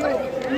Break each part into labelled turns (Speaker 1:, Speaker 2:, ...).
Speaker 1: Let's go.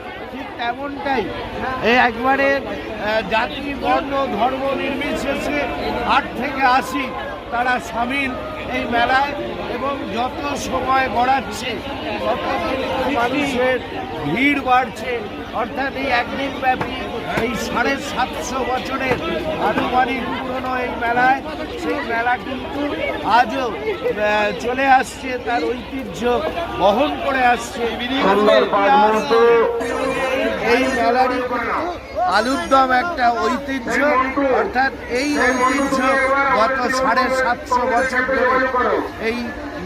Speaker 1: তেমনটাই এই একবারে জাতি, বর্ণ, ধর্ম নির্বিশেষে আট থেকে আশি তারা সামিল এই মেলায় এবং যত সময় গড়াচ্ছে, তত মানুষের ভিড় বাড়ছে। অর্থাৎ এই একদিন ব্যাপী এই সাড়ে সাতশো বছরের আনুমানিক পুরনো এই মেলায়, সেই মেলা কিন্তু আজও চলে আসছে, তার ঐতিহ্য বহন করে আসছে। এই মেলারই কিন্তু আলুর দম একটা ঐতিহ্য। অর্থাৎ এই ঐতিহ্য গত সাড়ে সাতশো বছর ধরে এই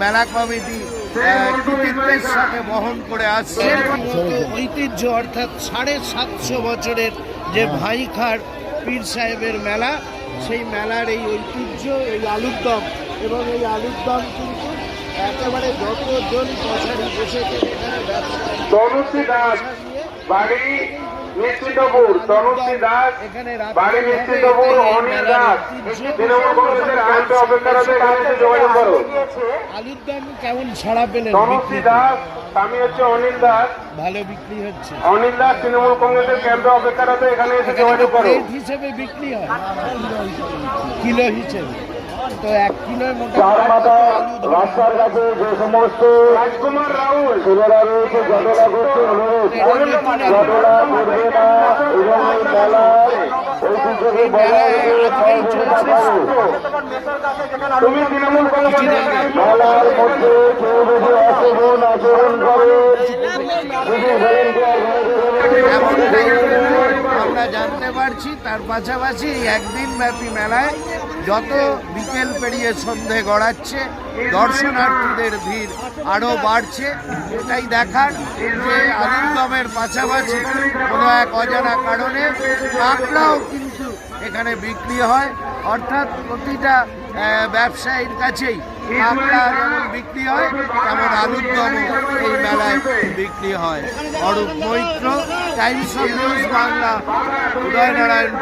Speaker 1: মেলা কমিটি কৃতিত্বের সাথে বহন করে আসছে। ঐতিহ্য অর্থাৎ সাড়ে সাতশো বছরের যে ভাইখার পীর সাহেবের মেলা সেই মেলার এই ঐতিহ্য এই আলুর দম। এবং এই আলুর দম কিন্তু একেবারে যতজন কষারি বসেছে এখানে ব্যবসা
Speaker 2: বাড়ি নিশ্চিতপুর তনুশ্রী দাস
Speaker 1: এখানে
Speaker 2: বাড়ি নিশ্চিতপুর অনিল দাস। তৃণমূল কংগ্রেসের কাজটা অপেক্ষারত এখানে এসে যোগাযোগ করো।
Speaker 1: আলুর দাম কেমন? ছাড়া পেলেন
Speaker 2: তনুশ্রী? দাস আমি হচ্ছে অনিল দাস।
Speaker 1: ভালো বিক্রি হচ্ছে।
Speaker 2: অনিল দাস তৃণমূল কংগ্রেসের ক্যাম্পে অপেক্ষারত এখানে এসে যোগাযোগ করো।
Speaker 1: হিসেবে বিক্রি হয়। কিলো হিসেবে। তো এক কিলোর মতো
Speaker 3: চারমাথা
Speaker 1: আলু
Speaker 3: রাস্তার কাছে যে সমস্ত
Speaker 2: রাজকুমার রাহুল।
Speaker 3: ছেলেরা রয়েছে যতটা করছে অনুরোধ। যতটা করবে না এবং এই মেলার ঐতিহ্যকে বজায় রেখে
Speaker 2: তুমি তৃণমূল কংগ্রেসের
Speaker 3: মেলার মধ্যে কেউ যদি অশোভন আচরণ করে শুধু ভলেন্টিয়ার
Speaker 1: জানতে পারছি, তার পাশাপাশি একদিন ব্যাপী মেলায় যত বিকেল পেরিয়ে সন্ধে গড়াচ্ছে, দর্শনার্থীদের ভিড় আরও বাড়ছে। এটাই দেখার যে আনন্দমের পাশাপাশি কোনো এক অজানা কারণে কাঁকড়াও কিন্তু এখানে বিক্রি হয়। অর্থাৎ প্রতিটা ব্যবসায়ীর কাছেই কাঁকড়া যেমন বিক্রি হয়, তেমন দমও এই মেলায় বিক্রি হয়। Arup Maitra Times of News Bangla Udaynarayan